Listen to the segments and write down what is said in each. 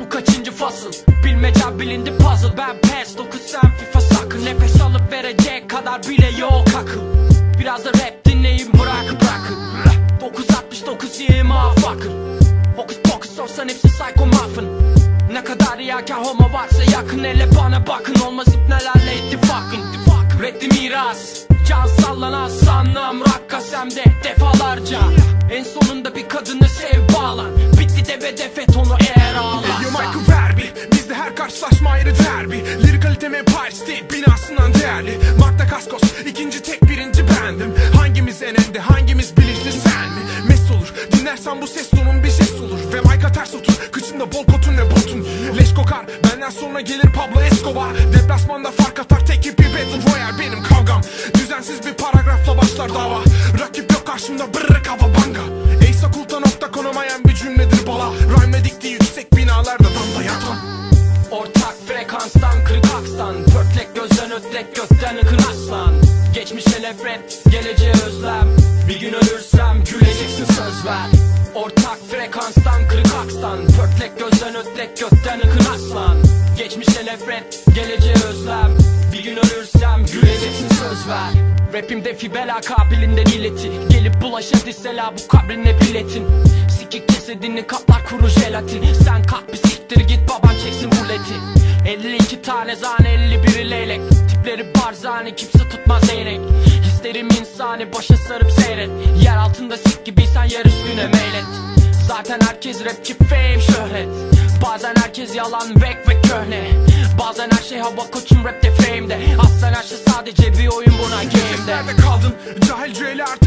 Bu kaçıncı fasıl? Bilmece bilindi puzzle. Ben PES 9 sen FIFA sakın. Nefes alıp verecek kadar bile yok akıl. Biraz da rap dinleyin bırakın. Bırakın 969 yığma fakir Hokus pokus sorsan hepsi psycho muffin. Ne kadar riyakar homo varsa yakın Hele bana bakın. Olmaz ipnelerle ittifakın Reddi miras Can sallanan sanlam rakkas hem de defalarca. En sonunda bir kadını sev bağlan Bitti de bedef et onu eğer ağlarsa. Yo Michael Verbi Bizde her karşılaşma ayrı derbi. Lirik kalitem Empire State binasından değerli. Marta Kaskos ikinci tek birinci bendim. Hangimiz en hangimiz bilinçli sen mi? Mes olur dinlersen bu ses tonun bir jest olur. Ve Mike'a ters otur kıçında bol kotun ve botun. Leş kokar benden sonra gelir Pablo Escobar. Deplasmanda fark atar tek bir geleceğe özlem. Bir gün ölürsem güleceksin söz ver. Ortak frekanstan kırık akstan. Pörtlek gözden ötlek gökten ıkın aslan. Geçmişe nefret geleceğe özlem. Bir gün ölürsem güleceksin söz ver. Rapimde fibel akabilinden ileti Gelip bulaşır disela bu kabrine biletin. Sikik cesedini kaplar kuru jelatin. Sen kalk bir siktir git baban çeksin buleti 52 tane zane 51 leylek Tipleri barzani kimse tutmaz eyrek Hislerim insani başa sarıp seyret. Yer altında sik gibiysen yer üstüne meylet. Zaten herkes rapçi fame şöhret. Bazen herkes yalan vek ve köhne. Bazen her şey hava koçum rapte fame'de Aslen her şey sadece bir oyun buna game'de Nerede kaldın? Cahil cüeli artık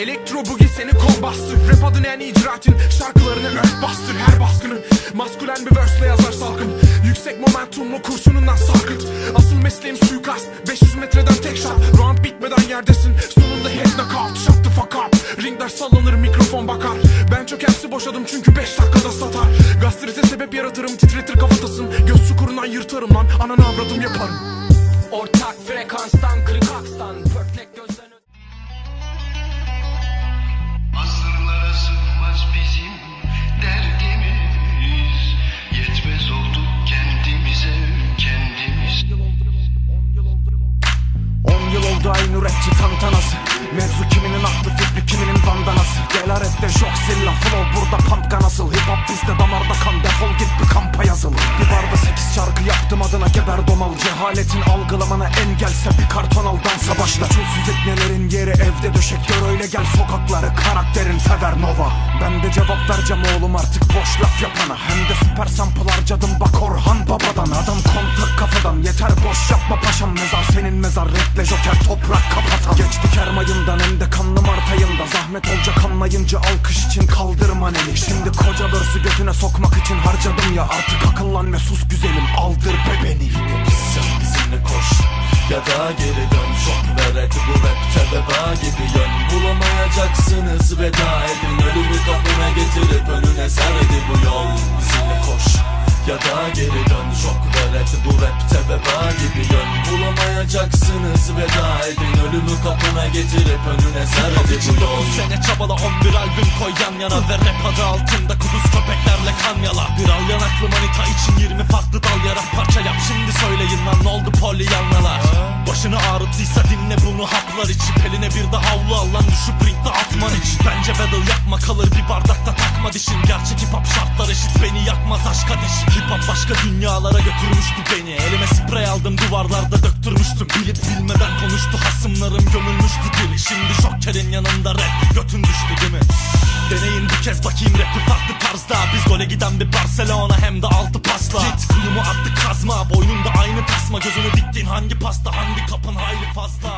elektro bugi seni kol bastır. Rap adını en icraatin şarkılarını ört bastır Her baskını. Maskülen bir verse'le yazar salkım Yüksek momentumlu kurşunundan sarkıt. Asıl mesleğim suikast. 500 metreden tek shot. Round bitmeden yerdesin. Sonunda head knockout. Shut the fuck up. Ringler sallanır mikrofon bakar. Ben çok hepsi boşadım çünkü 5 dakikada satar. Gastrite sebep yaratırım titretir kafatasın. Göz çukurundan yırtarım lan. Ananı avradım yaparım. Ortak frekanstan kırık akstan bandanası Gel arette şok silla flow burada pump nasıl? Hip hop bizde damarda kan defol git bir kampa yazıl. Bir barda 8 şarkı yaptım adına geber domal. Cehaletin algılamana engelse bir karton al dansa başla. Çulsuz etnelerin yeri evde döşek gör öyle gel sokakları. Karakterin Fever Nova. Ben de cevap vereceğim oğlum artık boş laf yapana Hem de süper sample harcadım bak Orhan babadan. Adam kontak kafadan yeter boş yapma paşam. Mezar senin reple joker toprak kapatan. Geçtik her mayından hem de kanlı Mart ayında. Zahmet olacak anlayınca alkış için kaldırman eli Şimdi koca börsü götüne sokmak için harcadım ya. Artık akıllan ve sus güzelim aldır be beni. Sen bizimle koş ya da geri dön. Şok ver et bu rapte veba gibi yön. Bulamayacaksınız veda edin. Ölümü kapına getirip önüne serdi bu yol. Bizimle koş ya da geri dön. Şok ver et bu rapte veba gibi yön. Bulamayacaksınız veda edin. Ölümü kapına getirip önüne serdi bu yol. Sene çabala 11 albüm koy yan yana Ve rap adı altında kuduz köpeklerle kan yala. Bir al yanaklı manita için 20 farklı dal yara. Parça yap şimdi söyleyin lan ne oldu polyanlalar Başını ağrıtıysa dinle bunu haplar içip Eline bir de havlu al lan düşüp ringde atman için. Bence battle yapma kalır bir bardakta takma dişin. Gerçek hip hop eşit beni yakmaz aşka diş Hip hop başka dünyalara götürmüştü beni. Elime sprey aldım duvarlarda döktürmüştüm. Bilip bilmeden konuştu hasımlarım gömülmüştü diri Şimdi şokerin yanında rap götün düştü değil mi? Deneyin bir kez bakayım rapi farklı tarzda. Biz gole giden bir Barcelona hem de altı pasla. Git kuyumu attı kazma Boynunda aynı tasma. Gözünü diktin hangi pasta hangi kapın hayli fazla